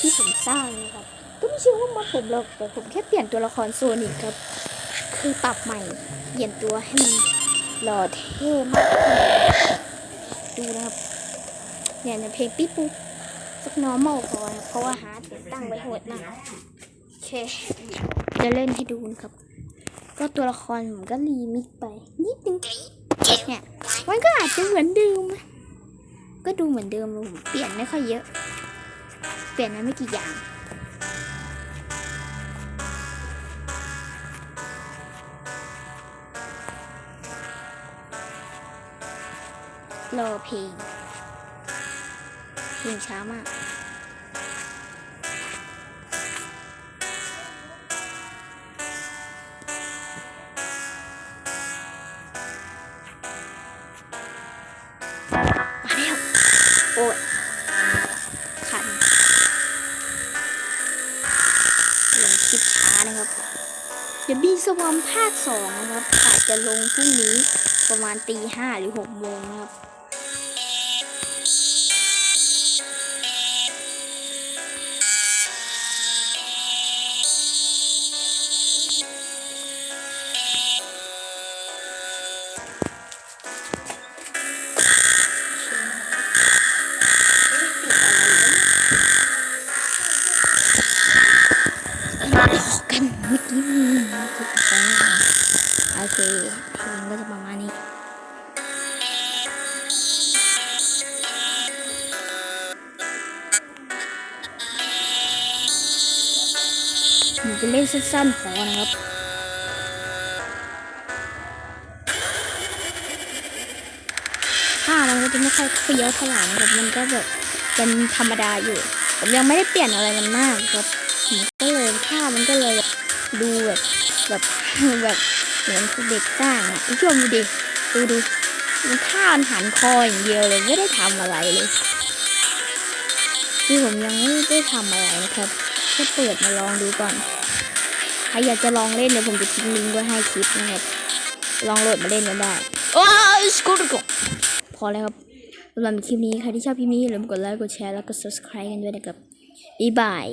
ที่ผมสร้างครับ ก็ไม่ใช่ว่ามอดผมหรอกแต่ผมแค่เปลี่ยนตัวละครโซนิกครับ คือปรับใหม่ เปลี่ยนตัวให้มันหล่อเท่มากดูนะครับเนี่ยในเพลงปิ๊บปุ๊บสัก normal พอนะครับเพราะว่าฮาร์ดตั้งไว้โหดมากโอเค จะเล่นให้ดูนะครับ ก็ตัวละครผมก็รีมิกไป นิดนึงเนี่ยมันก็อาจจะเหมือนเดิมนะก็ดูเหมือนเดิมเลยผมเปลี่ยนไม่ค่อยเยอะ เปลี่ยนมาไม่กี่อย่าง รอเพลงเพลงช้ามากมาแล้วโอ้ย คลิปช้านะครับเดี๋ยวบีสวอมภาคสองนะครับอาจจะลงพรุ่งนี้ประมาณตีห้าหรือหกโมงนะครับ มาหอกกันเมื่อกี้โอเคเพลงก็จะประมาณนี้ผมจะเล่นสั้นๆพอนะครับถ้ามันก็จะไม่ค่อยเฟี้ยวเท่าไหร่นะครับมันก็แบบเป็นธรรมดาอยู่ ผมยังไม่ได้เปลี่ยนอะไรมันมากครับผมก็ เลยท่ามันก็เลยดูแบบแบบแบบเหมือนเด็กสร้างอะผู้ชมดูดิดูดูมันท่ามันหันคออย่างเดียวเลยไม่ได้ทำอะไรเลยคือผมยังไม่ได้ทำอะไรนะครับแค่เปิดมาลองดูก่อน ใครอยากจะลองเล่นเดี๋ยวผมจะทิ้งลิงก์ไว้ให้คลิปนะครับ ลองโหลดมาเล่นกันได้โอ้ยสกูตกพอแล้วครับสำหรับคลิปนี้ใครที่ชอบคลิปนี้อย่าลืมกดไลค์กดแชร์แล้วก็ subscribe กันด้วยนะครับบ๊ายบาย